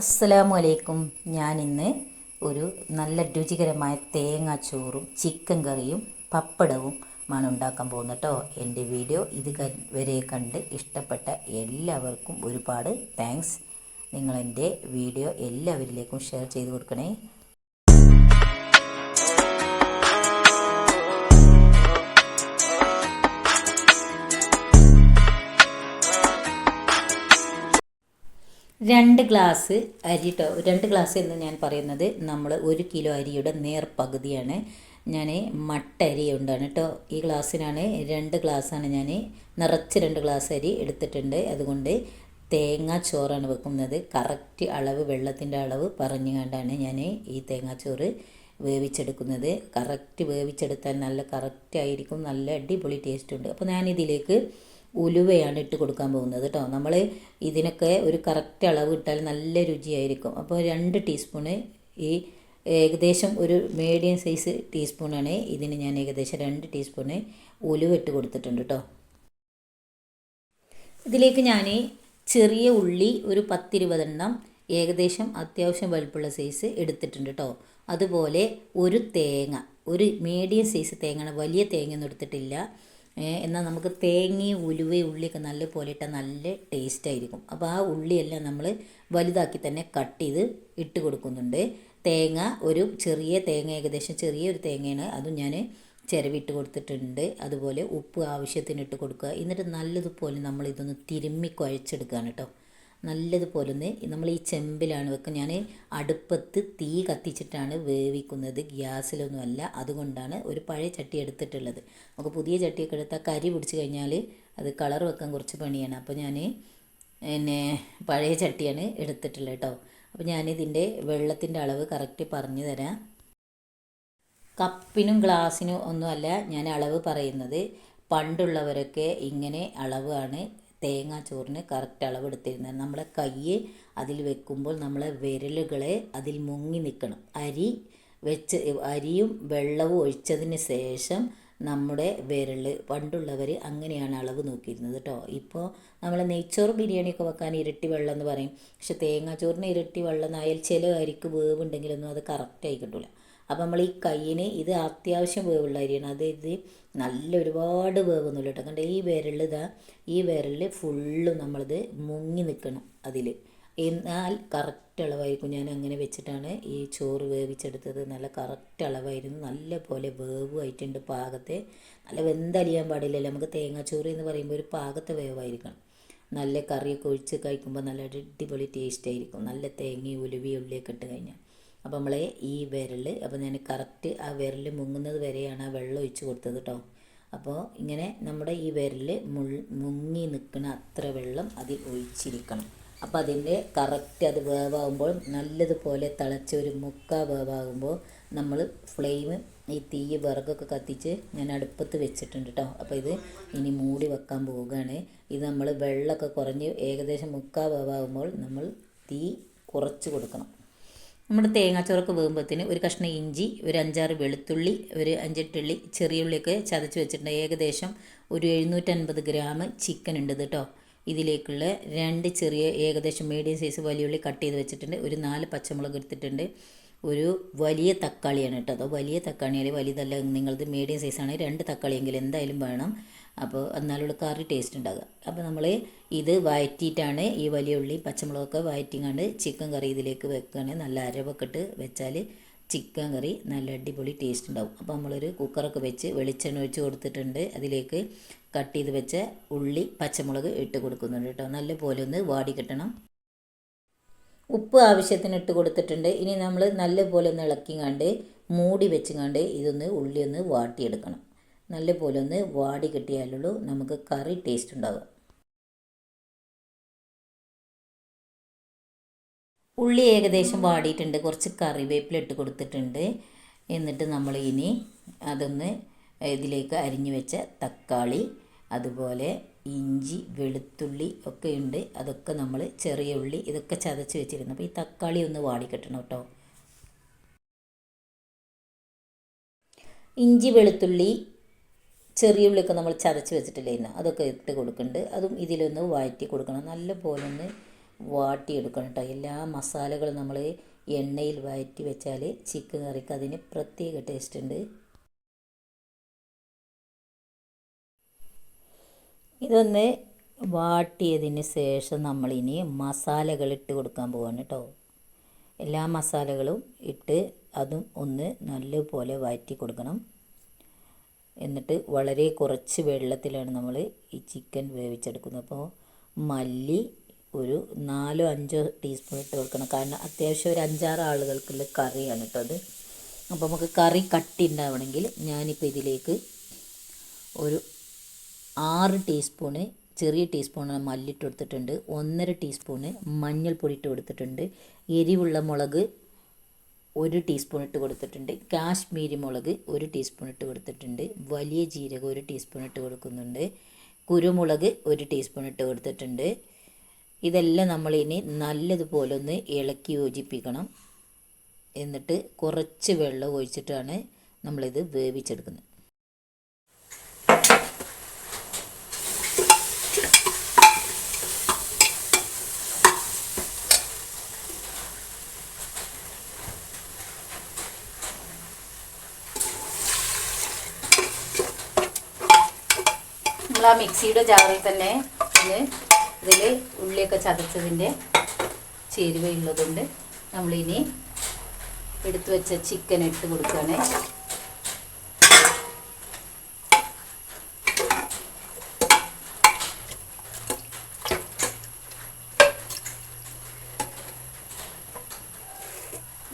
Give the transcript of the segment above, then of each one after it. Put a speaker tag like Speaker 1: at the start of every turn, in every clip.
Speaker 1: അസ്സലാമു അലൈക്കും ഞാൻ ഇന്ന് ഒരു നല്ല രുചികരമായ തേങ്ങാച്ചോറും ചിക്കൻ കറിയും പപ്പടവും ആണ് ഉണ്ടാക്കാൻ പോകുന്നത് കേട്ടോ എന്റെ വീഡിയോ ഇത് വരെ കണ്ട് ഇഷ്ടപ്പെട്ട എല്ലാവർക്കും ഒരുപാട് താങ്ക്സ് നിങ്ങളെന്റെ വീഡിയോ എല്ലാവരിലേക്കും ഷെയർ ചെയ്ത് കൊടുക്കണേ. രണ്ട് ഗ്ലാസ് അരി ട്ടോ രണ്ട് ഗ്ലാസ് എന്ന് ഞാൻ പറയുന്നത് നമ്മൾ ഒരു കിലോ അരിയുടെ നേർ പകുതിയാണ് ഞാൻ മട്ട അരി ഉണ്ടാണ് കേട്ടോ ഈ ഗ്ലാസ്സിനാണ് രണ്ട് ഗ്ലാസ്സാണ് ഞാൻ നിറച്ച് രണ്ട് ഗ്ലാസ് അരി എടുത്തിട്ടുണ്ട്. അതുകൊണ്ട് തേങ്ങാ ചോറാണ് വെക്കുന്നത്. കറക്റ്റ് അളവ് വെള്ളത്തിന്റെ അളവ് പറഞ്ഞു കണ്ടാണ് ഞാൻ ഈ തേങ്ങാച്ചോറ് വേവിച്ചെടുക്കുന്നത്. കറക്റ്റ് വേവിച്ചെടുത്താൽ നല്ല കറക്റ്റ് ആയിരിക്കും. നല്ല അടിപൊളി ടേസ്റ്റ് ഉണ്ട്. അപ്പോൾ ഞാനിതിലേക്ക് ഉലുവയാണ് ഇട്ട് കൊടുക്കാൻ പോകുന്നത് കേട്ടോ. നമ്മൾ ഇതിനൊക്കെ ഒരു കറക്റ്റ് അളവ് ഇട്ടാൽ നല്ല രുചിയായിരിക്കും. അപ്പോൾ രണ്ട് ടീസ്പൂണ് ഈ ഏകദേശം ഒരു മീഡിയം സൈസ് ടീസ്പൂണാണ് ഇതിന് ഞാൻ ഏകദേശം രണ്ട് ടീസ്പൂണ് ഉലുവ ഇട്ട് കൊടുത്തിട്ടുണ്ട് കേട്ടോ. ഇതിലേക്ക് ഞാൻ ചെറിയ ഉള്ളി ഒരു പത്തിരുപതെണ്ണം ഏകദേശം അത്യാവശ്യം വലുപ്പുള്ള സൈസ് എടുത്തിട്ടുണ്ട് കേട്ടോ. അതുപോലെ ഒരു തേങ്ങ ഒരു മീഡിയം സൈസ് തേങ്ങ വലിയ തേങ്ങയൊന്നും എടുത്തിട്ടില്ല. എന്നാൽ നമുക്ക് തേങ്ങയും ഉലുവയും ഉള്ളിയൊക്കെ നല്ല പോലെ ഇട്ടാൽ നല്ല ടേസ്റ്റ് ആയിരിക്കും. അപ്പോൾ ആ ഉള്ളിയെല്ലാം നമ്മൾ വലുതാക്കി തന്നെ കട്ട് ചെയ്ത് ഇട്ട് കൊടുക്കുന്നുണ്ട്. തേങ്ങ ഒരു ചെറിയ തേങ്ങ ഏകദേശം ചെറിയൊരു തേങ്ങയാണ്. അതും ഞാൻ ചിരവിട്ട് കൊടുത്തിട്ടുണ്ട്. അതുപോലെ ഉപ്പ് ആവശ്യത്തിന് ഇട്ട് കൊടുക്കുക. എന്നിട്ട് നല്ലതുപോലെ നമ്മൾ ഇതൊന്ന് തിരുമ്മി കുഴച്ചെടുക്കുകയാണ് കേട്ടോ. നല്ലതുപോലെ ഒന്ന് നമ്മൾ ഈ ചെമ്പിലാണ് വെക്കുക ഞാൻ അടുപ്പത്ത് തീ കത്തിച്ചിട്ടാണ് വേവിക്കുന്നത്. ഗ്യാസിലൊന്നുമല്ല. അതുകൊണ്ടാണ് ഒരു പഴയ ചട്ടി എടുത്തിട്ടുള്ളത്. നമുക്ക് പുതിയ ചട്ടിയൊക്കെ എടുത്താൽ കരി പിടിച്ച് കഴിഞ്ഞാൽ അത് കളർ വെക്കാൻ കുറച്ച് പണിയാണ്. അപ്പോൾ ഞാൻ പിന്നെ പഴയ ചട്ടിയാണ് എടുത്തിട്ടുള്ളത് കേട്ടോ അപ്പോൾ ഞാനിതിന്റെ വെള്ളത്തിന്റെ അളവ് കറക്റ്റ് പറഞ്ഞു തരാം. കപ്പിനും ഗ്ലാസ്സിനും ഒന്നുമല്ല ഞാൻ അളവ് പറയുന്നത്. പണ്ടുള്ളവരൊക്കെ ഇങ്ങനെ അളവാണ് തേങ്ങാ ചോറിന് കറക്റ്റ് അളവെടുത്തിരുന്നത്. നമ്മളെ കൈ അതിൽ വെക്കുമ്പോൾ നമ്മളെ വിരലുകളെ അതിൽ മുങ്ങി നിൽക്കണം. അരി വെച്ച് അരിയും വെള്ളവും ഒഴിച്ചതിന് ശേഷം നമ്മുടെ വിരൽ പണ്ടുള്ളവർ അങ്ങനെയാണ് അളവ് നോക്കിയിരുന്നത് കേട്ടോ ഇപ്പോൾ നമ്മൾ നെയ്ച്ചോറ് ബിരിയാണിയൊക്കെ വെക്കാൻ ഇരട്ടി വെള്ളം എന്ന് പറയും. പക്ഷെ തേങ്ങാച്ചോറിന് ഇരട്ടി വെള്ളം എന്നായാൽ ചില അരിക്ക് വേവുണ്ടെങ്കിലൊന്നും അത് കറക്റ്റായി കിട്ടില്ല അപ്പോൾ നമ്മൾ ഈ കയ്യിന് ഇത് അത്യാവശ്യം വേവുള്ള അരിയാണ്. അതായത് നല്ല ഒരുപാട് വേവൊന്നുമില്ല കേട്ടോ. കണ്ട ഈ വിരൽ ഇതാ ഈ വിരലിൽ ഫുള്ളും നമ്മളിത് മുങ്ങി നിൽക്കണം അതിൽ എന്നാൽ കറക്റ്റ് അളവായിരിക്കും. ഞാൻ അങ്ങനെ വെച്ചിട്ടാണ് ഈ ചോറ് വേവിച്ചെടുത്തത്. നല്ല കറക്റ്റ് അളവായിരുന്നു. നല്ല പോലെ വേവുമായിട്ടുണ്ട് പാകത്തെ. നല്ല വെന്തലിയാൻ പാടില്ലല്ലോ. നമുക്ക് തേങ്ങാച്ചോറ് എന്ന് പറയുമ്പോൾ ഒരു പാകത്തെ വേവായിരിക്കണം. നല്ല കറിയൊക്കെ ഒഴിച്ച് കഴിക്കുമ്പോൾ നല്ല അടിപൊളി ടേസ്റ്റ് ആയിരിക്കും. നല്ല തേങ്ങയും ഉലുവയും ഉള്ളിയൊക്കെ ഇട്ട് കഴിഞ്ഞാൽ. അപ്പോൾ നമ്മളെ ഈ വിരൽ അപ്പോൾ ഞാൻ കറക്റ്റ് ആ വിരൽ മുങ്ങുന്നത് വരെയാണ് ആ വെള്ളം ഒഴിച്ച് കൊടുത്തത് കേട്ടോ അപ്പോൾ ഇങ്ങനെ നമ്മുടെ ഈ വിരൽ മുങ്ങി നിൽക്കുന്ന അത്ര വെള്ളം അതിൽ ഒഴിച്ചിരിക്കണം. അപ്പോൾ അതിന്റെ കറക്റ്റ് അത് വേവാകുമ്പോൾ നല്ലതുപോലെ തിളച്ച് ഒരു മുക്കാ വേവാകുമ്പോൾ നമ്മൾ ഫ്ലെയിം ഈ തീ വിറകൊക്കെ കത്തിച്ച് ഞാൻ അടുപ്പത്ത് വെച്ചിട്ടുണ്ട് കേട്ടോ അപ്പോൾ ഇത് ഇനി മൂടി വെക്കാൻ പോവുകയാണ്. ഇത് നമ്മൾ വെള്ളമൊക്കെ കുറഞ്ഞ് ഏകദേശം മുക്കാ വേവാകുമ്പോൾ നമ്മൾ തീ കുറച്ച് കൊടുക്കണം. നമ്മുടെ തേങ്ങാച്ചോറൊക്കെ വേകുമ്പോഴത്തേന് ഒരു കഷ്ണം ഇഞ്ചി ഒരു അഞ്ചാറ് വെളുത്തുള്ളി ഒരു അഞ്ചെട്ടുള്ളി ചെറിയ ഉള്ളിയൊക്കെ ചതച്ച് വെച്ചിട്ടുണ്ട്. ഏകദേശം ഒരു എഴുന്നൂറ്റൻപത് ഗ്രാം ചിക്കൻ ഉണ്ട് കേട്ടോ ഇതിലേക്കുള്ള രണ്ട് ചെറിയ ഏകദേശം മീഡിയം സൈസ് വലിയ ഉള്ളി കട്ട് ചെയ്ത് വെച്ചിട്ടുണ്ട്. ഒരു നാല് പച്ചമുളക് എടുത്തിട്ടുണ്ട്. ഒരു വലിയ തക്കാളിയാണ് കേട്ടോ. അതോ വലിയ തക്കാളിയാൽ വലുതല്ല നിങ്ങളത് മീഡിയം സൈസാണ് രണ്ട് തക്കാളിയെങ്കിലും എന്തായാലും വേണം. അപ്പോൾ എന്നാലുള്ള കറി ടേസ്റ്റ് ഉണ്ടാകുക അപ്പോൾ നമ്മൾ ഇത് വഴറ്റിയിട്ടാണ് ഈ വലിയ ഉള്ളി പച്ചമുളകൊക്കെ വഴറ്റിങ്ങാണ്ട് ചിക്കൻ കറി ഇതിലേക്ക് വെക്കുകയാണ് നല്ല അരവൊക്കെ ഇട്ട് വെച്ചാൽ ചിക്കൻ കറി നല്ല അടിപൊളി ടേസ്റ്റ് ഉണ്ടാവും. അപ്പോൾ നമ്മളൊരു കുക്കറൊക്കെ വെച്ച് വെളിച്ചെണ്ണ ഒഴിച്ച് കൊടുത്തിട്ടുണ്ട്. അതിലേക്ക് കട്ട് ചെയ്ത് വെച്ച ഉള്ളി പച്ചമുളക് ഇട്ട് കൊടുക്കുന്നുണ്ട് കേട്ടോ. നല്ല പോലെ ഒന്ന് വാടി കിട്ടണം. ഉപ്പ് ആവശ്യത്തിന് ഇട്ട് കൊടുത്തിട്ടുണ്ട്. ഇനി നമ്മൾ നല്ലപോലെ ഒന്ന് ഇളക്കിങ്ങാണ്ട് മൂടി വെച്ചുങ്ങാണ്ട് ഇതൊന്ന് ഉള്ളി ഒന്ന് വാട്ടിയെടുക്കണം. നല്ലപോലെ ഒന്ന് വാടി കിട്ടിയാലുള്ളൂ നമുക്ക് കറി ടേസ്റ്റ് ഉണ്ടാകും ഉള്ളി ഏകദേശം വാടിയിട്ടുണ്ട്. കുറച്ച് കറിവേപ്പില ഇട്ട് കൊടുത്തിട്ടുണ്ട്. എന്നിട്ട് നമ്മൾ ഇനി അതൊന്ന് ഇതിലേക്ക് അരിഞ്ഞു വെച്ച തക്കാളി അതുപോലെ ഇഞ്ചി വെളുത്തുള്ളി ഒക്കെ ഉണ്ട്. അതൊക്കെ നമ്മൾ ചെറിയ ഉള്ളി ഇതൊക്കെ ചതച്ച് വെച്ചിരുന്നു. അപ്പോൾ ഈ തക്കാളി ഒന്ന് വാടിക്കിട്ടണം കേട്ടോ. ഇഞ്ചി വെളുത്തുള്ളി ചെറിയ ഉള്ളിയൊക്കെ നമ്മൾ ചതച്ച് വെച്ചിട്ടില്ലായിരുന്നു അതൊക്കെ ഇട്ട് കൊടുക്കുന്നുണ്ട് അതും ഇതിലൊന്ന് വാറ്റി കൊടുക്കണം. നല്ലപോലെ ഒന്ന് വാട്ടിയെടുക്കണം കേട്ടോ. എല്ലാ മസാലകളും നമ്മൾ എണ്ണയിൽ വഴറ്റി വെച്ചാൽ ചിക്കൻ കറിക്ക് അതിന് പ്രത്യേക ടേസ്റ്റ് ഉണ്ട്. ഇതൊന്ന് വാട്ടിയതിന് ശേഷം നമ്മളിനി മസാലകൾ ഇട്ട് കൊടുക്കാൻ പോവാണ് കേട്ടോ എല്ലാ മസാലകളും ഇട്ട് അതും ഒന്ന് നല്ലപോലെ വഴറ്റി കൊടുക്കണം. എന്നിട്ട് വളരെ കുറച്ച് വെള്ളത്തിലാണ് നമ്മൾ ഈ ചിക്കൻ വേവിച്ചെടുക്കുന്നത്. അപ്പോൾ മല്ലി ഒരു നാലോ അഞ്ചോ ടീസ്പൂൺ ഇട്ട് കൊടുക്കണം. കാരണം അത്യാവശ്യം ഒരു അഞ്ചാറ് ആളുകൾക്കുള്ള കറിയാണ് കേട്ടോ അത്. അപ്പോൾ നമുക്ക് കറി കട്ടി ഉണ്ടാവണമെങ്കിൽ ഞാനിപ്പോൾ ഇതിലേക്ക് ഒരു ആറ് ടീസ്പൂണ് ചെറിയ ടീസ്പൂണ് മല്ലിട്ട് കൊടുത്തിട്ടുണ്ട് ഒന്നര ടീസ്പൂണ് മഞ്ഞൾപ്പൊടി ഇട്ട് കൊടുത്തിട്ടുണ്ട് എരിവുള്ള മുളക് ഒരു ടീസ്പൂൺ ഇട്ട് കൊടുത്തിട്ടുണ്ട്. കാശ്മീരി മുളക് ഒരു ടീസ്പൂൺ ഇട്ട് കൊടുത്തിട്ടുണ്ട്. വലിയ ജീരകം ഒരു ടീസ്പൂൺ ഇട്ട് കൊടുക്കുന്നുണ്ട്. കുരുമുളക് ഒരു ടീസ്പൂൺ ഇട്ട് കൊടുത്തിട്ടുണ്ട്. ഇതെല്ലാം നമ്മളിനി നല്ലതുപോലെ ഒന്ന് ഇളക്കി യോജിപ്പിക്കണം. എന്നിട്ട് കുറച്ച് വെള്ളം ഒഴിച്ചിട്ടാണ് നമ്മളിത് വേവിച്ചെടുക്കുന്നത് നമ്മൾ ആ മിക്സിയുടെ ജാറിൽ തന്നെ ഇത് ഇതിൽ ഉള്ളിയൊക്കെ ചതച്ചതിന്റെ ചേരുവയുള്ളതുകൊണ്ട് നമ്മളിനി എടുത്തു വെച്ച ചിക്കൻ ഇട്ട് കൊടുക്കുകയാണ്.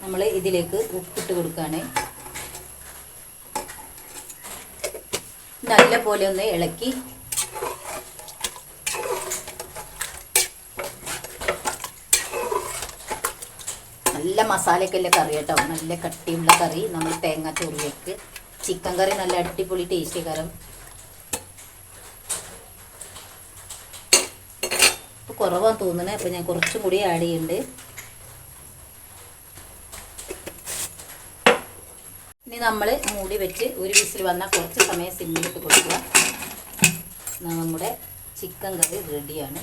Speaker 1: നമ്മൾ ഇതിലേക്ക് ഉപ്പിട്ട് കൊടുക്കുകയാണ്. നല്ല പോലെ ഒന്ന് ഇളക്കി മസാലയൊക്കെ കറി കേട്ടോ? നല്ല കട്ടിയുള്ള കറി. നമ്മൾ തേങ്ങ ചോറിലേക്ക് ചിക്കൻ കറി നല്ല അടിപൊളി ടേസ്റ്റ് കാരണം കുറവാന്ന് തോന്നുന്നത് അപ്പോൾ ഞാൻ കുറച്ചും കൂടി ആഡ് ചെയ്യുന്നുണ്ട് ഇനി നമ്മൾ മൂടി വെച്ച് ഒരു വിസിൽ വന്നാൽ കുറച്ച് സമയം സിമ്മിലിട്ട് കൊടുക്കുക. നമ്മുടെ ചിക്കൻ കറി റെഡിയാണ്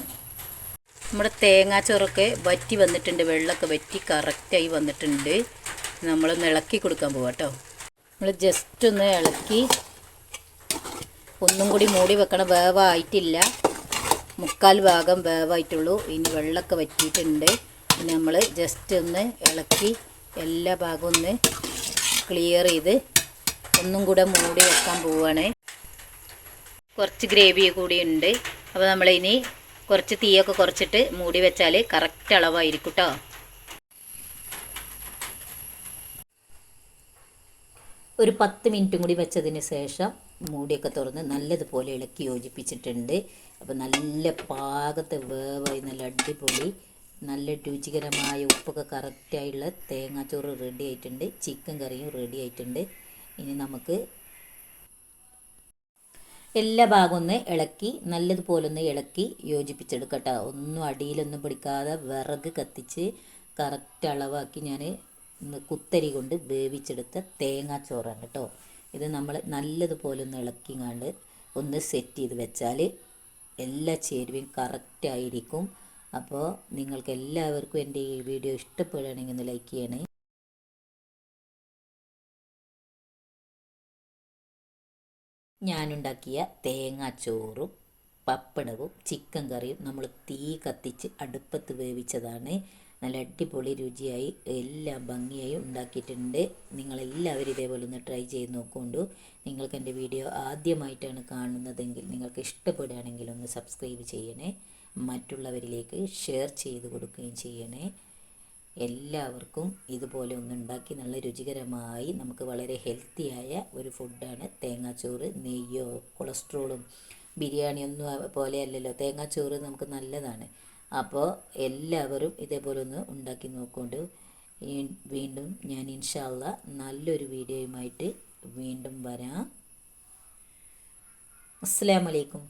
Speaker 1: നമ്മുടെ തേങ്ങാ തേങ്ങാച്ചോറൊക്കെ വറ്റി വന്നിട്ടുണ്ട് വെള്ളമൊക്കെ വറ്റി കറക്റ്റായി വന്നിട്ടുണ്ട്. നമ്മൾ ഇളക്കി കൊടുക്കാൻ പോവാം കേട്ടോ നമ്മൾ ജസ്റ്റ് ഒന്ന് ഇളക്കി ഒന്നും കൂടി മൂടി വെക്കണം. വേവായിട്ടില്ല. മുക്കാൽ ഭാഗം വേവായിട്ടുള്ളൂ. ഇനി വെള്ളമൊക്കെ വറ്റിയിട്ടുണ്ട്. ഇനി നമ്മൾ ജസ്റ്റ് ഒന്ന് ഇളക്കി എല്ലാ ഭാഗവും ഒന്ന് ക്ലിയർ ചെയ്ത് ഒന്നും കൂടെ മൂടി വെക്കാൻ പോവുകയാണ് കുറച്ച് ഗ്രേവി കൂടി ഉണ്ട്. അപ്പോൾ നമ്മളിനി കുറച്ച് തീയൊക്കെ കുറച്ചിട്ട് മൂടി വെച്ചാൽ കറക്റ്റ് അളവായിരിക്കും കേട്ടോ ഒരു പത്ത് മിനിറ്റും കൂടി വെച്ചതിന് ശേഷം മൂടിയൊക്കെ തുറന്ന് നല്ലതുപോലെ ഇളക്കി യോജിപ്പിച്ചിട്ടുണ്ട്. അപ്പോൾ നല്ല പാകത്തെ വേവായി നല്ല അടിപൊളി നല്ല രുചികരമായ ഉപ്പൊക്കെ കറക്റ്റായുള്ള തേങ്ങാച്ചോറ് റെഡി ആയിട്ടുണ്ട്. ചിക്കൻ കറിയും റെഡി ആയിട്ടുണ്ട്. ഇനി നമുക്ക് എല്ലാ ഭാഗവും ഒന്ന് ഇളക്കി നല്ലതുപോലെ ഒന്ന് ഇളക്കി യോജിപ്പിച്ചെടുക്കട്ടോ. ഒന്നും അടിയിലൊന്നും പിടിക്കാതെ വിറക് കത്തിച്ച് കറക്റ്റ് അളവാക്കി ഞാൻ കുത്തരി കൊണ്ട് വേവിച്ചെടുത്ത തേങ്ങാച്ചോറാണ് കേട്ടോ ഇത് നമ്മൾ നല്ലതുപോലെ ഒന്ന് ഇളക്കിങ്ങാണ്ട് ഒന്ന് സെറ്റ് ചെയ്ത് വെച്ചാൽ എല്ലാ ചേരുവയും കറക്റ്റായിരിക്കും അപ്പോൾ നിങ്ങൾക്ക് എല്ലാവർക്കും എന്റെ ഈ വീഡിയോ ഇഷ്ടപ്പെടുകയാണെങ്കിൽ ഒന്ന് ലൈക്ക് ചെയ്യണേ. ഞാനുണ്ടാക്കിയ തേങ്ങാച്ചോറും പപ്പടവും ചിക്കൻ കറിയും നമ്മൾ തീ കത്തിച്ച് അടുപ്പത്ത് വേവിച്ചതാണ്. നല്ല അടിപൊളി രുചിയായി എല്ലാം ഭംഗിയായി ഉണ്ടാക്കിയിട്ടുണ്ട്. നിങ്ങളെല്ലാവരും ഇതേപോലെ ഒന്ന് ട്രൈ ചെയ്ത് നോക്കൊണ്ടു. നിങ്ങൾക്ക് എന്റെ വീഡിയോ ആദ്യമായിട്ടാണ് കാണുന്നതെങ്കിൽ നിങ്ങൾക്ക് ഇഷ്ടപ്പെടുകയാണെങ്കിൽ ഒന്ന് സബ്സ്ക്രൈബ് ചെയ്യണേ. മറ്റുള്ളവരിലേക്ക് ഷെയർ ചെയ്ത് കൊടുക്കുകയും ചെയ്യണേ. എല്ലാവർക്കും ഇതുപോലെ ഒന്ന് ഉണ്ടാക്കി നല്ല രുചികരമായി നമുക്ക് വളരെ ഹെൽത്തിയായ ഒരു ഫുഡാണ് തേങ്ങാച്ചോറ് നെയ്യോ കൊളസ്ട്രോളും ബിരിയാണി ഒന്നും പോലെയല്ലല്ലോ തേങ്ങാച്ചോറ് നമുക്ക് നല്ലതാണ്. അപ്പോൾ എല്ലാവരും ഇതേപോലെ ഒന്ന് ഉണ്ടാക്കി നോക്കൊണ്ട് വീണ്ടും ഞാൻ ഇൻഷാല്ല നല്ലൊരു വീഡിയോയുമായിട്ട് വീണ്ടും വരാം. അസ്സാം വലൈക്കും